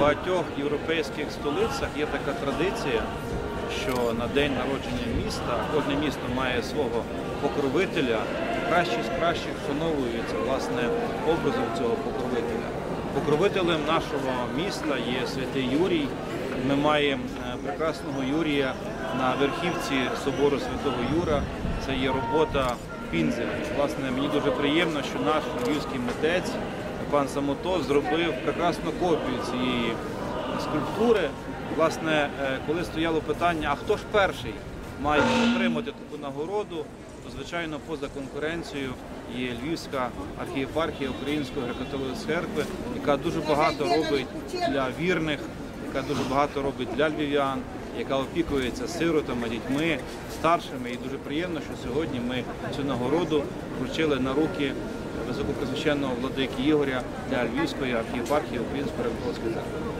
В багатьох європейських столицях є така традиція, що на день народження міста кожне місто має свого покровителя. Кращі з кращих вшановуються власне образом цього покровителя. Покровителем нашого міста є святий Юрій. Ми маємо е, прекрасного Юрія на верхівці собору Святого Юра. Це є робота Пінзеля. Власне, мені дуже приємно, що наш львівський митець пан Самото зробив прекрасну копію цієї скульптури. Власне, е, коли стояло питання, а хто ж перший має отримати таку нагороду, то звичайно поза конкуренцією є Львівська архієпархія Української греко-католицької церкви, яка дуже багато робить для вірних, яка дуже багато робить для львів'ян, яка опікується сиротами, дітьми, старшими. І дуже приємно, що сьогодні ми цю нагороду вручили на руки високопресвященного владики Ігоря для Львівської архієпархії Української церкви.